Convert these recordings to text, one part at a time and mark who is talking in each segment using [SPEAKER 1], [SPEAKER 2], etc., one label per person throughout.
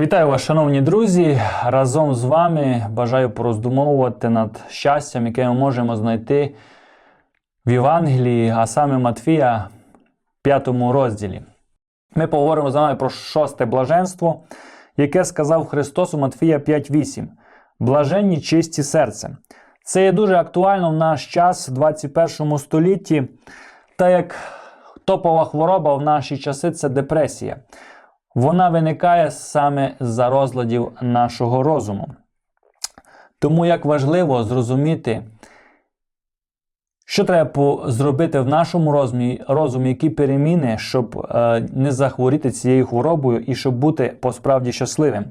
[SPEAKER 1] Вітаю вас, шановні друзі! Разом з вами бажаю пороздумовувати над щастям, яке ми можемо знайти в Євангелії, а саме Матфія, 5 розділі. Ми поговоримо з вами про шосте блаженство, яке сказав Христос у Матфія 5.8. Блаженні чисті серцем. Це є дуже актуально в наш час, в 21 столітті, так як топова хвороба в наші часи це депресія. Вона виникає саме з-за розладів нашого розуму. Тому як важливо зрозуміти, що треба зробити в нашому розумі, розумі, які переміни, щоб е, не захворіти цією хворобою і щоб бути посправді щасливим.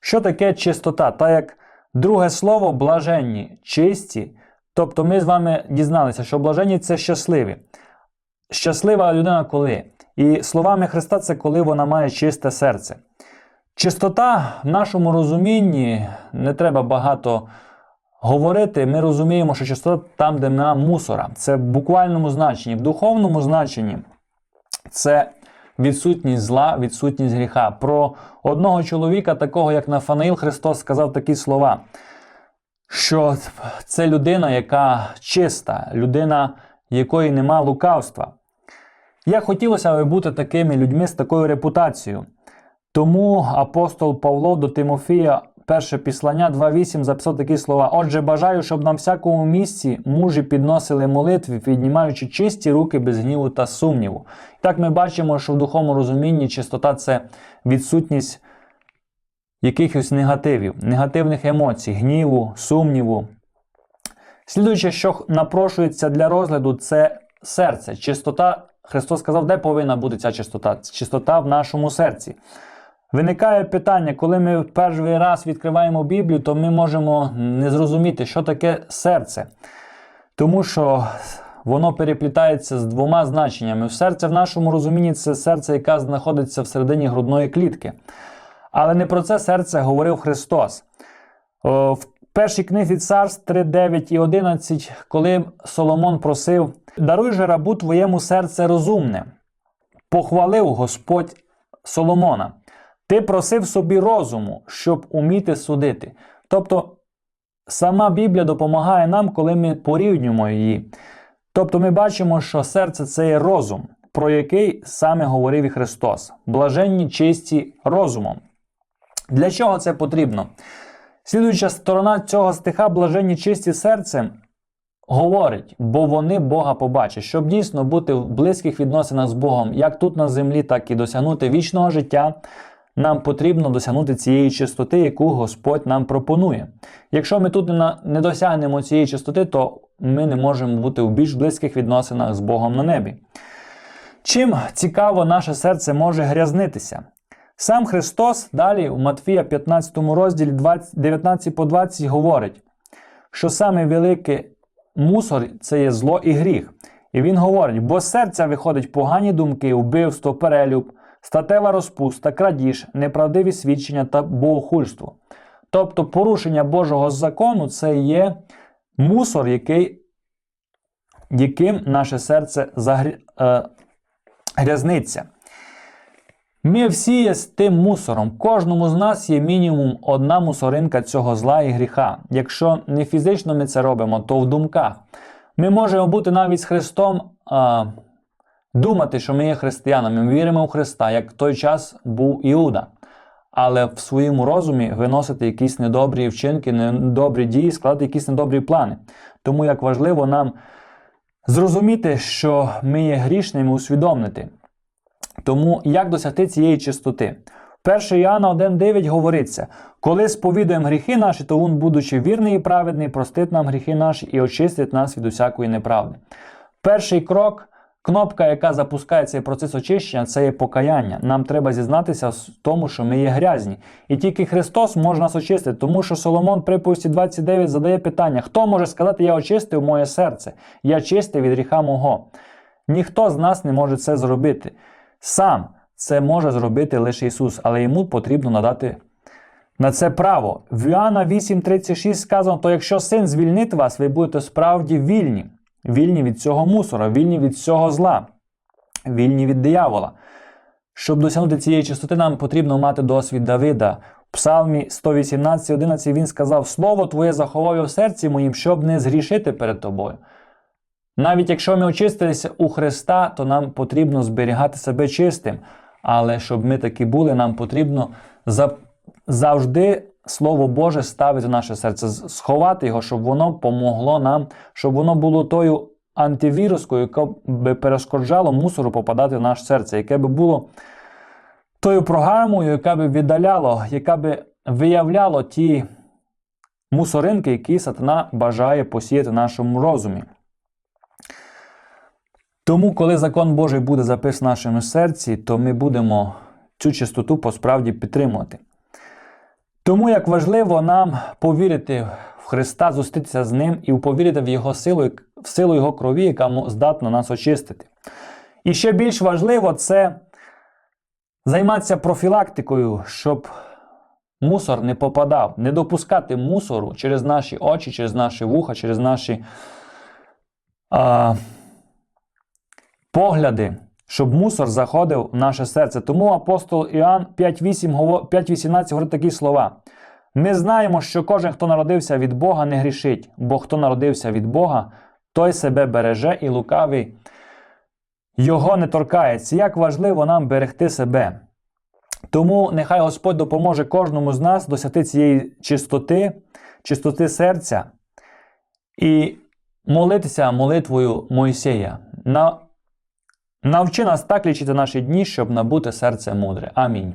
[SPEAKER 1] Що таке чистота? Та як друге слово блаженні, чисті. Тобто ми з вами дізналися, що блаженні це щасливі. Щаслива людина коли? І словами Христа, це коли вона має чисте серце. Чистота в нашому розумінні не треба багато говорити. Ми розуміємо, що чистота там, де нема мусора. Це в буквальному значенні, в духовному значенні це відсутність зла, відсутність гріха. Про одного чоловіка, такого як Нафанаїл, Христос сказав такі слова, що це людина, яка чиста, людина, якої нема лукавства. Як хотілося би бути такими людьми з такою репутацією. Тому апостол Павло до Тимофія, перше післання 2.8 записав такі слова: Отже, бажаю, щоб на всякому місці мужі підносили молитви, піднімаючи чисті руки без гніву та сумніву. Так ми бачимо, що в духовному розумінні чистота це відсутність якихось негативів, негативних емоцій, гніву, сумніву. Слідуюче, що напрошується для розгляду, це серце. Чистота, Христос сказав, де повинна бути ця чистота? Чистота в нашому серці. Виникає питання, коли ми перший раз відкриваємо Біблію, то ми можемо не зрозуміти, що таке серце. Тому що воно переплітається з двома значеннями. Серце в нашому розумінні це серце, яке знаходиться всередині грудної клітки. Але не про це серце говорив Христос. В першій книзі царств 3, 9 і 11, коли Соломон просив: Даруй же рабу твоєму серце розумне, похвалив Господь Соломона. Ти просив собі розуму, щоб уміти судити. Тобто сама Біблія допомагає нам, коли ми порівнюємо її. Тобто ми бачимо, що серце це є розум, про який саме говорив і Христос. Блаженні чисті розумом. Для чого це потрібно? Слідуюча сторона цього стиха блаженні чисті серцем говорить, бо вони Бога побачать, щоб дійсно бути в близьких відносинах з Богом, як тут на землі, так і досягнути вічного життя. Нам потрібно досягнути цієї чистоти, яку Господь нам пропонує. Якщо ми тут не досягнемо цієї чистоти, то ми не можемо бути в більш близьких відносинах з Богом на небі. Чим цікаво наше серце може грязнитися? Сам Христос далі у Матфія 15 розділі 20, 19 по 20 говорить, що саме великий мусор це є зло і гріх. І він говорить: бо з серця виходять погані думки, вбивство, перелюб, статева розпуста, крадіж, неправдиві свідчення та богохульство. Тобто порушення Божого закону це є мусор, який, яким наше серце загрі, е. Ми всі є з тим мусором. Кожному з нас є мінімум одна мусоринка цього зла і гріха. Якщо не фізично ми це робимо, то в думках. Ми можемо бути навіть з Христом, а, думати, що ми є християнами, ми віримо в Христа, як в той час був Іуда. Але в своєму розумі виносити якісь недобрі вчинки, недобрі дії, складати якісь недобрі плани. Тому як важливо нам зрозуміти, що ми є грішними, усвідомити. Тому як досягти цієї чистоти? 1 Іоанна 1,9 говориться: коли сповідуємо гріхи наші, то він, будучи вірний і праведний, простить нам гріхи наші і очистить нас від усякої неправди. Перший крок, кнопка, яка запускає цей процес очищення, це є покаяння. Нам треба зізнатися в тому, що ми є грязні. І тільки Христос може нас очистити, тому що Соломон при повісті 29 задає питання: хто може сказати, я очистив моє серце, я чистий від гріха мого? Ніхто з нас не може це зробити. Сам це може зробити лише Ісус, але йому потрібно надати на це право. В Іоанна 8,36 сказано: то якщо син звільнить вас, ви будете справді вільні, вільні від цього мусора, вільні від цього зла, вільні від диявола. Щоб досягнути цієї чистоти, нам потрібно мати досвід Давида. В Псалмі 118.11 він сказав: Слово Твоє заховав я в серці моїм, щоб не згрішити перед тобою. Навіть якщо ми очистилися у Христа, то нам потрібно зберігати себе чистим. Але щоб ми такі були, нам потрібно завжди Слово Боже ставити в наше серце, сховати його, щоб воно помогло нам, щоб воно було тою антивірускою, яка би перешкоджало мусору попадати в наше серце, яке би було тою програмою, яка би віддаляло, яка би виявляло ті мусоринки, які сатана бажає посіяти в нашому розумі. Тому, коли закон Божий буде записаний в нашому серці, то ми будемо цю чистоту посправді підтримувати. Тому як важливо нам повірити в Христа, зустрітися з Ним і повірити в Його силу, в силу Його крові, яка здатна нас очистити. І ще більш важливо це займатися профілактикою, щоб мусор не попадав, не допускати мусору через наші очі, через наші вуха, через наші а, погляди, щоб мусор заходив в наше серце. Тому апостол Іоанн 5.18 говорить такі слова. Ми знаємо, що кожен, хто народився від Бога, не грішить, бо хто народився від Бога, той себе береже і лукавий його не торкається. Як важливо нам берегти себе. Тому нехай Господь допоможе кожному з нас досягти цієї чистоти, чистоти серця і молитися молитвою Мойсея. На... Навчи нас так лічити наші дні, щоб набути серце мудре. Амінь.